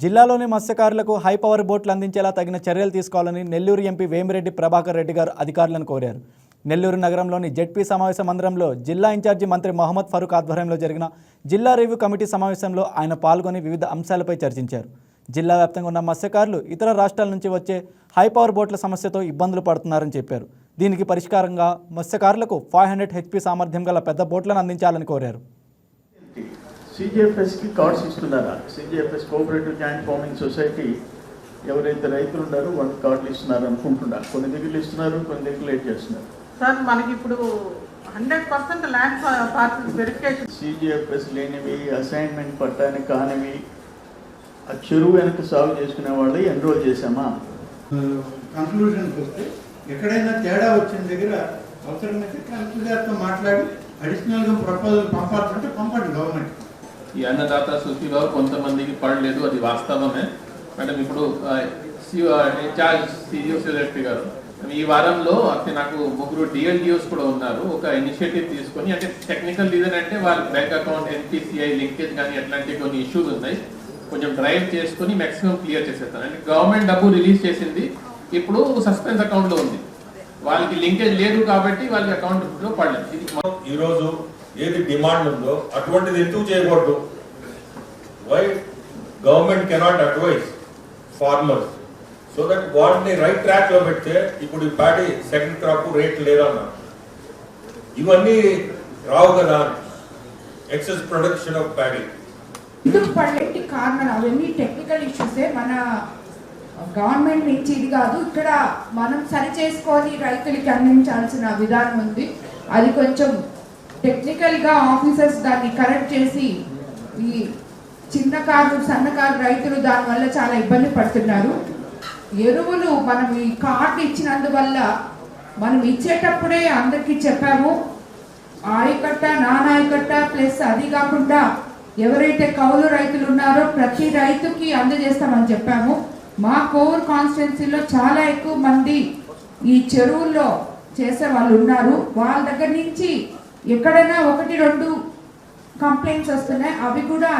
జిల్లాలోని మత్స్యకారులకు high power బోట్లు అందించేలా తగిన చర్యలు తీసుకోవాలని నెల్లూరు ఎంపీ వేమిరెడ్డి ప్రభాకర్ రెడ్డి గారు అధికారులను కోరారు. నెల్లూరు నగరంలోని జెడ్పీ సమావేశ మందిరంలో జిల్లా ఇన్ఛార్జి మంత్రి మహమ్మద్ ఫరూక్ ఆధ్వర్యంలో జరిగిన జిల్లా రివ్యూ కమిటీ సమావేశంలో ఆయన పాల్గొని వివిధ అంశాలపై చర్చించారు. జిల్లా వ్యాప్తంగా ఉన్న మత్స్యకారులు ఇతర రాష్ట్రాల నుంచి వచ్చే హై పవర్ బోట్ల సమస్యతో ఇబ్బందులు పడుతున్నారని చెప్పారు. దీనికి పరిష్కారంగా మత్స్యకారులకు ఫైవ్ హండ్రెడ్ హెచ్పీ సామర్థ్యం గల పెద్ద బోట్లను అందించాలని కోరారు. సిజిఎఫ్ఎస్కి కార్డ్స్ ఇస్తున్నారా? CGFS cooperative joint farming society ఎవరైతే రైతులు ఉన్నారో వాళ్ళకి కార్డులు ఇస్తున్నారు అనుకుంటున్నారు కొన్ని దగ్గరలు ఇస్తున్నారు కొన్ని దగ్గర లేట్ చేస్తున్నారు. సార్ మనకి ఇప్పుడు hundred percent land parcel verification CGFS లేనివి అసైన్మెంట్ పట్టానికి కానివి ఆ చెరువు వెనక సాగు చేసుకునే వాళ్ళు ఎన్రోల్ చేశామా? కంక్లూజన్కి వస్తే ఎక్కడైనా తేడా వచ్చిన దగ్గర అవసరమైతే కలెక్టర్ గారితో మాట్లాడి అడిషనల్గా ప్రపోజల్ పంపాల్సింటే పంపండి గవర్నమెంట్ ఈ అన్నదాత సుఖీలో కొంతమందికి పడలేదు అది వాస్తవమే. మేడం ఇప్పుడు ఇన్ఛార్జ్ సిఇఓ సెక్రటరీ గారు ఈ వారంలో అంటే నాకు ముగ్గురు డిఎల్డిఓస్ కూడా ఉన్నారు ఒక ఇనిషియేటివ్ తీసుకొని అంటే టెక్నికల్ రీజన్ అంటే వాళ్ళ బ్యాంక్ అకౌంట్ ఎన్పిసిఐ లింకేజ్ కానీ అట్లాంటి కొన్ని ఇష్యూస్ ఉన్నాయి. కొంచెం డ్రైవ్ చేసుకొని మ్యాక్సిమం క్లియర్ చేసేస్తాను. అంటే గవర్నమెంట్ డబ్బు రిలీజ్ చేసింది ఇప్పుడు సస్పెన్స్ అకౌంట్లో ఉంది. వాళ్ళకి లింకేజ్ లేదు కాబట్టి వాళ్ళ అకౌంట్లో పడలేదు. ఇది ఈరోజు ఏది డిమాండ్ ఉందో అటువంటిది ఎందుకు చేయకూడదు? Why government cannot advise farmers so that వాటిని రైట్ ట్రాక్లో పెడితే ఇప్పుడు ఈ ప్యాడీ సెకండ్ క్రాప్ రేట్ లేదన్నా. ఇవన్నీ రావు కదా. ఎక్సెస్ ప్రొడక్షన్ ఆఫ్ ప్యాడీ ఎందుకు పడలేటి కారణం అవన్నీ టెక్నికల్ ఇష్యూసే మన గవర్నమెంట్ నుంచి ఇది కాదు ఇక్కడ మనం సరి చేసుకొని రైతులకి అందించాల్సిన విధానం ఉంది. అది కొంచెం టెక్నికల్గా ఆఫీసర్స్ దాన్ని కరెక్ట్ చేసి ఈ చిన్న కారు సన్నకారు రైతులు దానివల్ల చాలా ఇబ్బంది పడుతున్నారు. ఎరువులు మనం ఈ కార్డు ఇచ్చినందువల్ల మనం ఇచ్చేటప్పుడే అందరికీ చెప్పాము. ఆయకట్ట నానాయకట్ట ప్లస్ అది కాకుండా ఎవరైతే కౌలు రైతులు ఉన్నారో ప్రతి రైతుకి అందజేస్తామని చెప్పాము. మా కోర్ కాన్స్టిట్యున్సీలో చాలా ఎక్కువ మంది ఈ చెరువుల్లో చేసే వాళ్ళు ఉన్నారు. వాళ్ళ దగ్గర నుంచి ఎక్కడైనా ఒకటి రెండు కంప్లైంట్స్ వస్తున్నాయి అవి కూడా